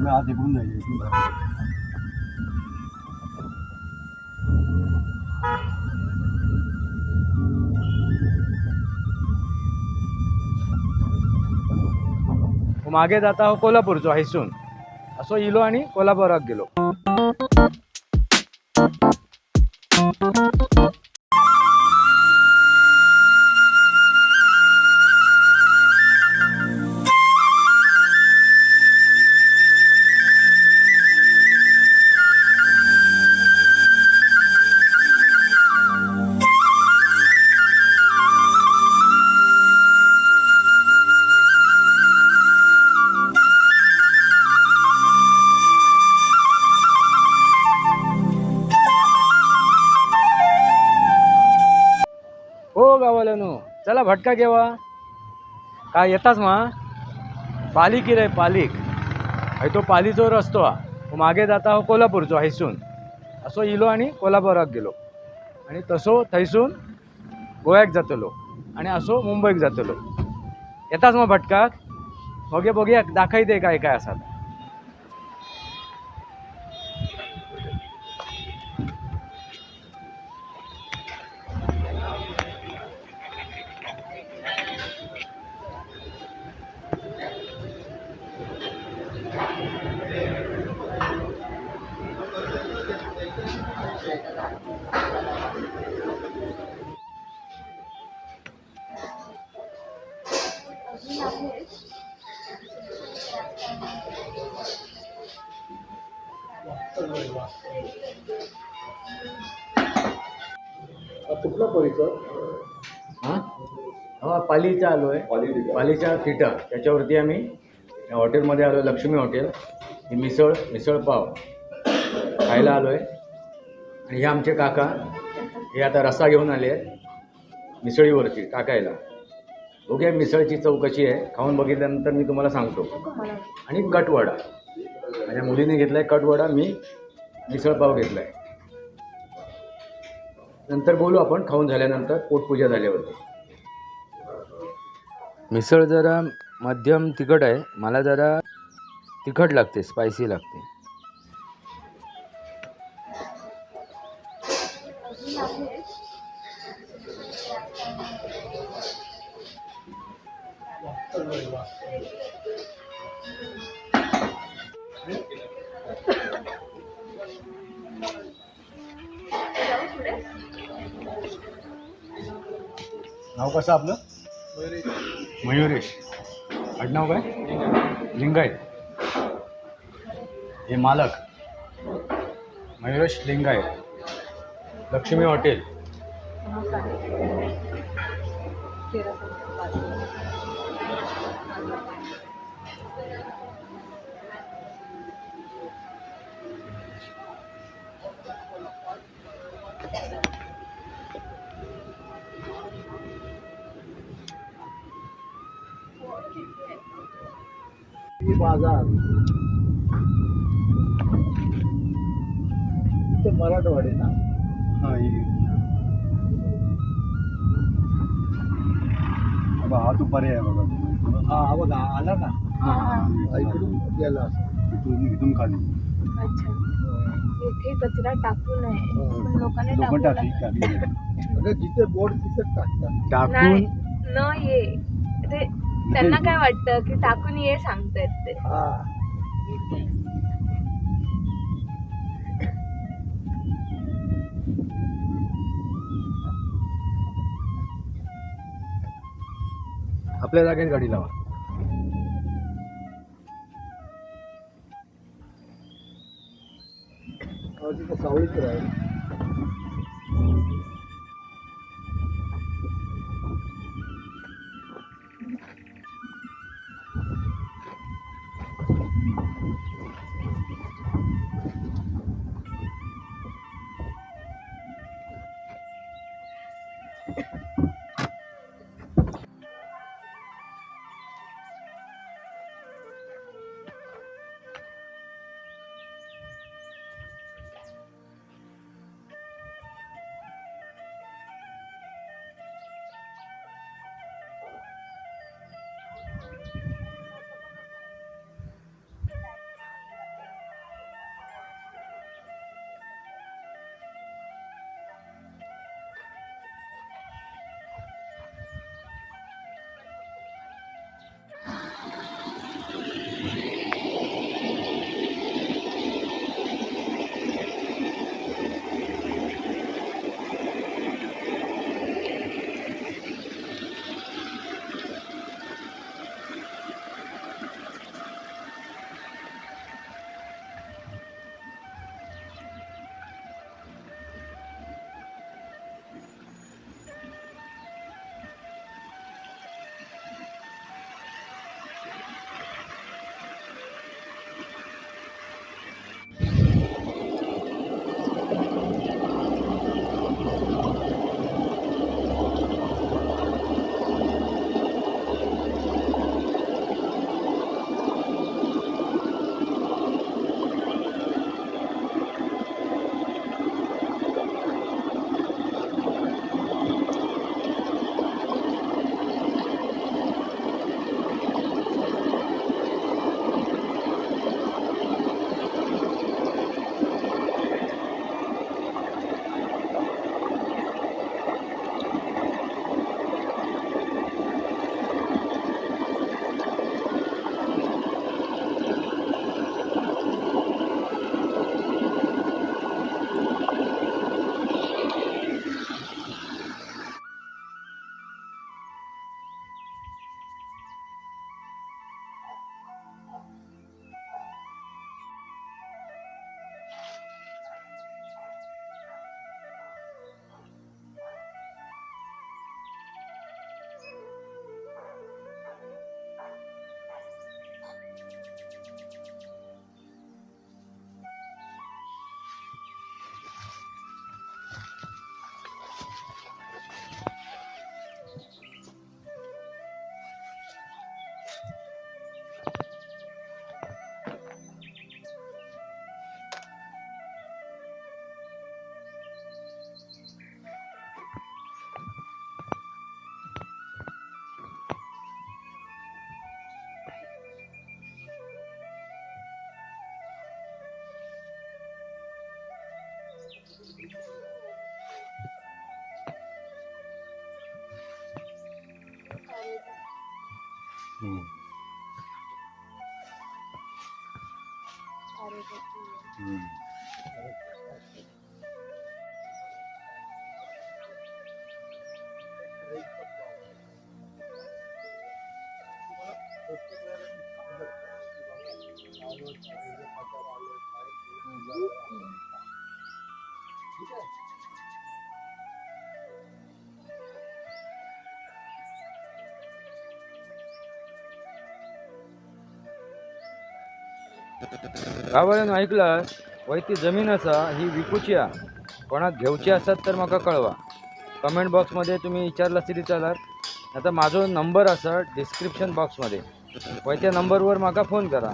मी आत इकडून जाईल इकडून बाहेर. मागे जाता हो कोल्हापूरचो हायसून असो इलो आणि कोल्हापुरात गेलो चला भटका केव्हा काय येताच मा? पालिक रे पालिक. हय तो पालीचो रस्तो हा. हो मागे जाता हो कोल्हापूरचो हयसून. असो इलो आणि कोल्हापुराक गेलो. आणि तसो थंयसून गोव्याक जातलो. आणि असो मुंबईक जातलो. येताच मग भटकाक? बघे दाखय दाखयते काय काय आसात कुठला परिसर? हां? हा पालीचा आलो आहे. पालीचा थिटर त्याच्यावरती आम्ही या हॉटेलमध्ये आलो लक्ष्मी हॉटेल. ही मिसळ मिसळ पाव. खायला आलो आहे आणि हे आमचे काका. हे आता रस्सा घेऊन आले आहेत. मिसळीवरती टाकायला. बघूया मिसळची चव कशी आहे. खाऊन बघितल्यानंतर मी तुम्हाला सांगतो. आणि कटवडा. माझ्या मुलीने घेतला आहे कटवडा. मी मिसळ पाव घेतला आहे नंतर बोलू आपण खाऊन झाल्यानंतर पोटपूजा झाल्यावर मिसळ जरा मध्यम तिखट आहे. मला जरा तिखट लागते स्पायसी लागते. नाव कसं आपलं? मयुरेश. आडनाव काय? लिंगायत. हे मालक. मयुरेश लिंगायत. लक्ष्मी हॉटेल. ही बाजार. इथे मराठवाडी ना? हा हा तू पर्याय आहे बघा. हा हा बघा आला ना? हा, इकडून गेला असं. इथून इथून खाली. अच्छा. इथे कचरा टाकू नये. पण लोकांनी टाकू जिथे बोर्ड तिथे टाकतात. नाही टाकून न ये. ते त्यांना काय वाटतं की टाकून ये सांगतायत ते? आपल्या जागेत गाडी लावा. हा, सावळीच राहील 嗯。嗯。嗯。गावाला ऐकलं वय ती जमीन असा ही विकूची हा कोणाक घेवची आसात तर म्हाका कळवा. कमेंट बॉक्समध्ये तुम्ही विचारला तरी चालात आता माझा नंबर असा डिस्क्रिप्शन बॉक्समध्ये. वय त्या नंबरवर म्हाका फोन करा.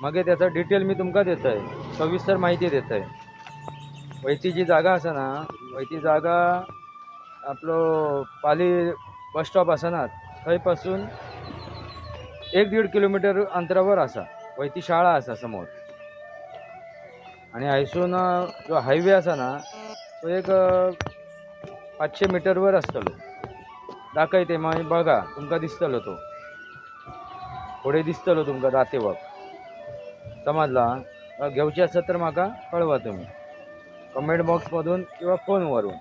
मागे त्याचा डिटेल मी तुमकां देतय. सविस्तर माहिती देतय. आहे ती जी जागा असा ना वैती ती जागा आपलो पाली बस स्टॉप असा ना थंयपासून एक दीड किलोमीटर अंतरावर असा. वय ती शाळा असा समोर. आणि हायसून जो हायवे असा ना तो एक अ, पाचशे आसतलो असतलो. दाखयते मागीर बघा तुमकां दिसतलो तो. फुडें दिसतलो तुमकां दातेवक समजला? अ, घेवचे आसत तर म्हाका कळवा तुमी कमेंट बॉक्समधून किंवा फोनवरून.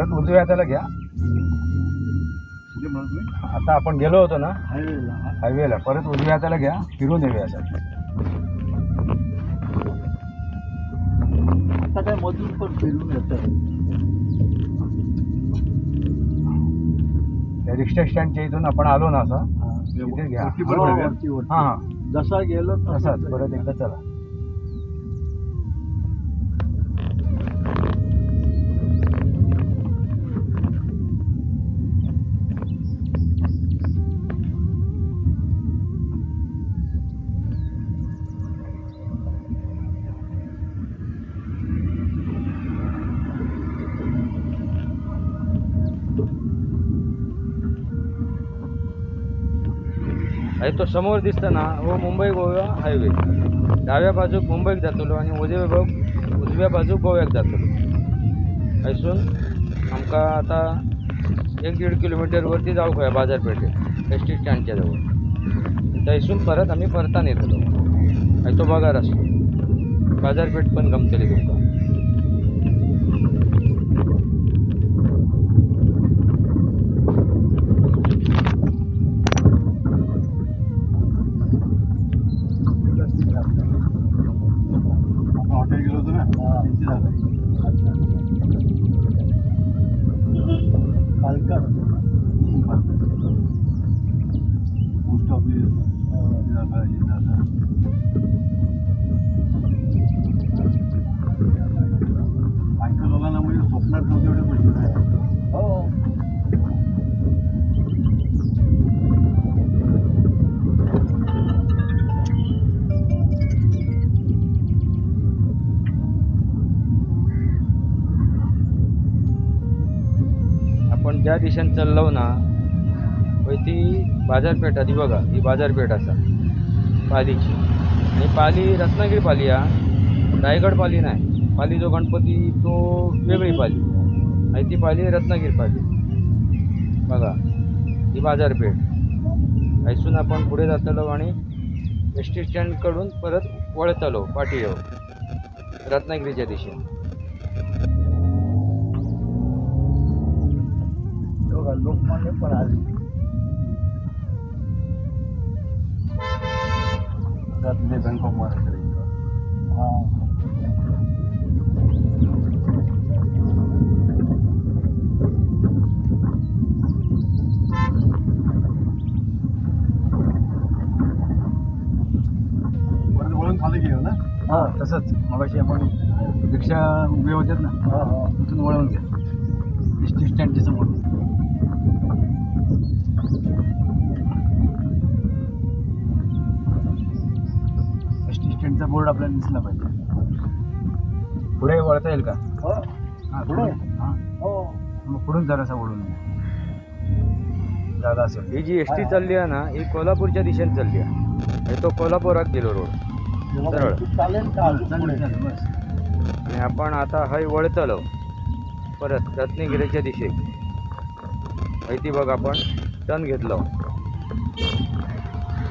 परत उजव्या हाताला घ्या. आता आपण गेलो होतो ना हायवेला. हायवेला. परत उजव्या हाताला घ्या फिरून येऊया आता. काय मधून पण फिरून येतं त्या रिक्षा स्टँडच्या इथून आपण आलो ना असं तिथे घ्या. हा, हा. जसा गेलो तसाच. परत एकदा चला. आणि तो समोर दिसताना हो मुंबई गोवा हायवे डाव्या बाजूक मुंबईक जातलो आणि उजव्या बाजूक उजव्या बाजूक गोव्याक जातलो. हैसून आमकां आता एक दीड किलोमीटरवरती जाऊ जाय बाजारपेठे एस टी स्टँडच्या जवळ. थंयसून परत आम्ही परतान येतलो. आणि तो पगार असतो. बाजारपेठ पण गमतली तुमकां. ज्या दिशेने चाललो ना पळय ती बाजारपेठ आधी बघा ही बाजारपेठ असा पालीची. आणि पाली रत्नागिरी पाली हा रायगड पाली नाही. पाली जो गणपती तो वेगळी पाली. आणि ती पाली रत्नागिरी पाली. बघा ही बाजारपेठ. हैसून आपण पुढे जातलो आणि एस टी स्टँडकडून परत वळतलो पाठी रत्नागिरीच्या दिशेने. बघा लोकमान्य पण आले त्यातले बँक ऑफ महाराष्ट्र. हा परत वळून खाली गेलो ना? हा तसंच. मगाशी आपण रिक्षा उभे होत्यात ना हा हा. तिथून वळवून घ्या. एस टी स्टँडच्या समोर. स्टँडचा बोर्ड आपल्याला दिसला पाहिजे. पुढे वळता येईल का? हो. हा पुढे? हा. हो. मग पुढून जरासा वळून जागा असेल. ही जी एस टी चालली आहे ना ही कोल्हापूरच्या दिशेने चालली आहे. आणि तो कोल्हापुरात गेलो रोड. सरळ. चालेल का? बस. आणि आपण आता हय वळतलो. परत रत्नागिरीच्या दिशेक हय ती बघ आपण टर्न घेतलो.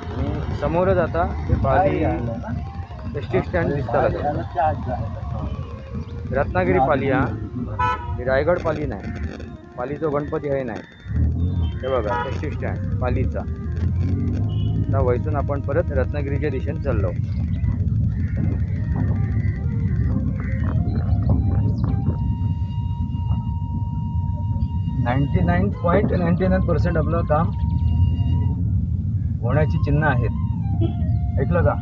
आणि समोरच आता ते ना? एस टी स्टँड दिसतात रत्नागिरी पाली हा रायगड पाली नाही. पालीचं गणपती आहे नाही. हे बघा एस टी स्टँड पालीचा. आता वैसून आपण परत रत्नागिरीच्या दिशेने चाललो. Ninety nine point ninety nine percent आपलं काम होण्याची चिन्ह आहेत. ऐकलं का?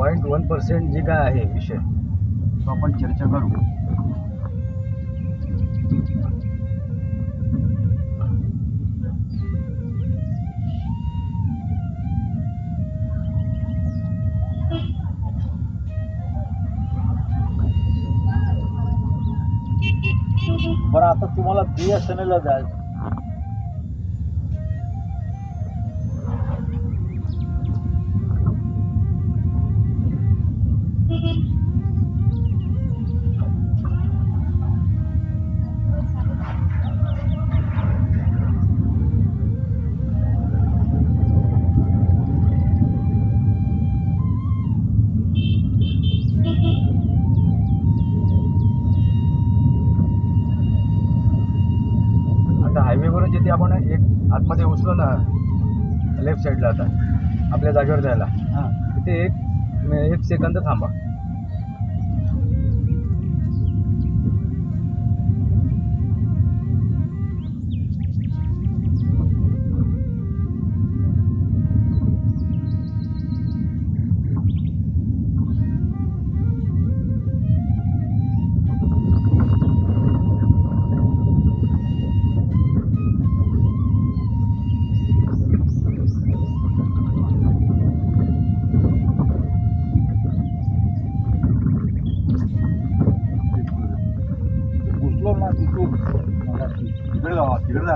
पॉईंट वन पर्सेंट जे काय आहे विषय? तो आपण चर्चा करू. बरं आता तुम्हाला बी एस एन एलला जायचं. आतमध्ये घुसलो ना लेफ्ट साईडला आता आपल्या जागेवर जायला. हा. तिथे एक एक सेकंद थांबा.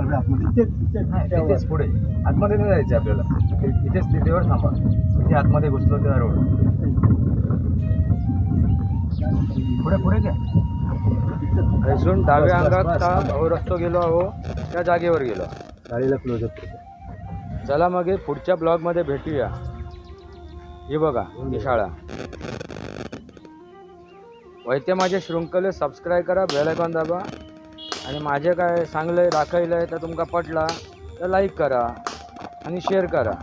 बे आतमध्ये. तिथेच पुढे. आतमध्ये नाही जायचं आपल्याला. इथेच तिथेवर थांबा. म्हणजे आतमध्ये घुसलो त्या रोड. पुढे पुढे घ्या. इथून डाव्या अंगात रस्तो गेलो अहो त्या जागेवर गेलो. गाडीला क्लोजअप चला मग पुढच्या ब्लॉगमध्ये भेटूया. हे बघा ही शाळा. वैद्य माझे शृंखले सबस्क्राईब करा बेल आयकॉन दाबा. आणि माझे काय सांगलं दाखवलं आहे तर तुमका पटला तर लाईक करा आणि शेअर करा.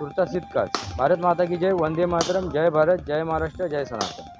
तुर्तास इतकाच भारत माता की जय वंदे मातरम जय भारत जय महाराष्ट्र जय सनातन.